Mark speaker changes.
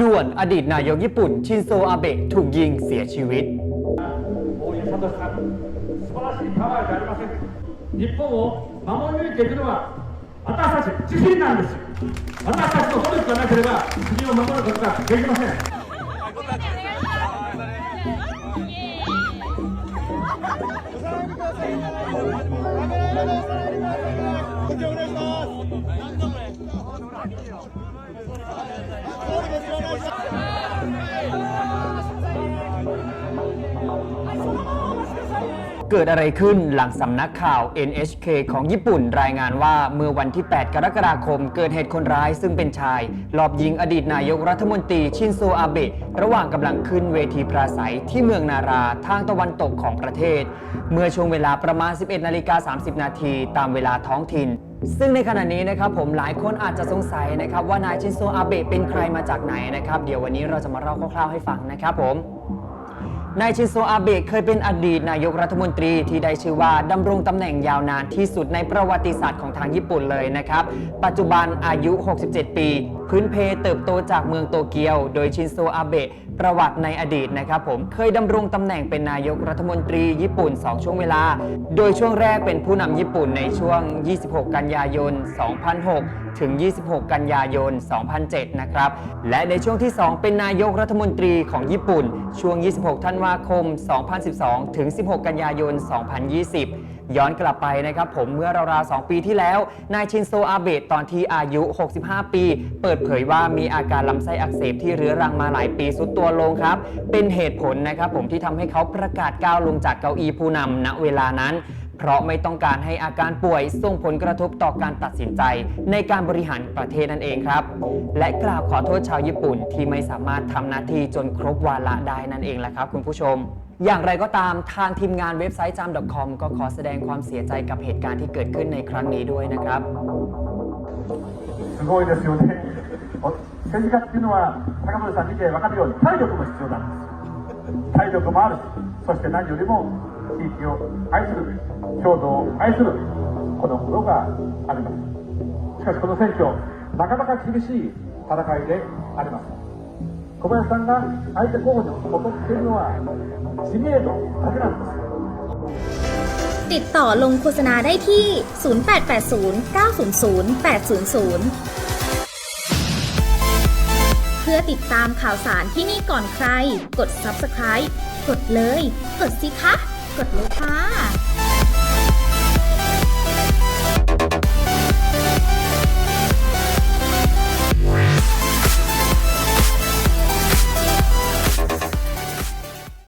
Speaker 1: ด่วนอดีตนายกญี่ปุ่น ชินโซอาเบะถูกยิงเสียชีวิต
Speaker 2: 大家さん素晴らしいパワーじゃありませんか日本を守り抜いていくのは私たち自身なんですよ私たちの努力がなければ国を守ることができません
Speaker 1: เกิดอะไรขึ้นหลังสำนักข่าว NHK ของญี่ปุ่นรายงานว่าเมื่อวันที่ 8 กรกฎาคม เกิดเหตุคนร้ายซึ่งเป็นชายลอบยิงอดีตนายกรัฐมนตรีชินโซอาเบะระหว่างกำลังขึ้นเวทีปราศัยที่เมืองนาราทางตะวันตกของประเทศ เมื่อช่วงเวลาประมาณ 11 นาฬิกา 30 นาทีตามเวลาท้องถิ่นซึ่งในขณะนี้นะครับผมหลายคนอาจจะสงสัยนะครับว่านายชินโซอาเบะเป็นใครมาจากไหนนะครับเดี๋ยววันนี้เราจะมาเล่าคร่าวๆให้ฟังนะครับผม นายชินโซอาเบะเคยเป็นอดีตนายกรัฐมนตรีที่ได้ชื่อว่าดำรงตำแหน่งยาวนานที่สุดในประวัติศาสตร์ของทางญี่ปุ่นเลยนะครับ ปัจจุบันอายุ 67 ปีพื้นเพเติบโตจากเมืองโตเกียว โดยชินโซอาเบะประวัติในอดีตนะครับผมเคยดำรงตำแหน่งเป็นนายกรัฐมนตรีญี่ปุ่น 2 ช่วงเวลา โดยช่วงแรกเป็นผู้นำญี่ปุ่นในช่วง 26 กันยายน 2006 ถึง 26 กันยายน 2007 นะครับ และในช่วงที่ 2 เป็นนายกรัฐมนตรีของญี่ปุ่น ช่วง 26 ธันวาคม 2012 ถึง 16 กันยายน 2020 ย้อนกลับไปนะครับผมเมื่อราวๆ 2 ปีที่แล้ว นายชินโซอาเบะตอนที่อายุ 65 ปี เปิดเผยว่ามีอาการลำไส้อักเสบที่เรื้อรังมาหลายปีสุดตัวลงครับ เป็นเหตุผลนะครับผมที่ทำให้เขาประกาศก้าวลงจากเก้าอี้ผู้นำณเวลานั้นเพราะไม่ต้องการให้อาการป่วยส่งผลกระทบต่อการตัดสินใจ ในการบริหารประเทศนั่นเองครับ และกราบขอโทษชาวญี่ปุ่นที่ไม่สามารถทำหน้าที่จนครบวาระได้นั่นเองแหละครับ คุณผู้ชม อย่างไรก็ตามทางทีมงานเว็บไซต์จาม .com ก็ขอแสดงความเสียใจกับเหตุการณ์ที่เกิดขึ้นในครั้งนี้ด้วยนะครับ
Speaker 3: すごいですよね。お政治家っていうのは、高村さん見て分かるように、体力も必要なんです。体力もあるし、そして何よりも地域を愛する、郷土を愛する、この心があります。しかしこの選挙、なかなか厳しい戦いであります。 小林さんが相手候補に劣っているのは、知名度だけなんです。
Speaker 4: ติดต่อลงโฆษณาได้ที่ 0880 900 800 เพื่อติดตามข่าวสารที่นี่ก่อนใคร กด subscribe กดเลย กดสิคะ กดเลยค่ะ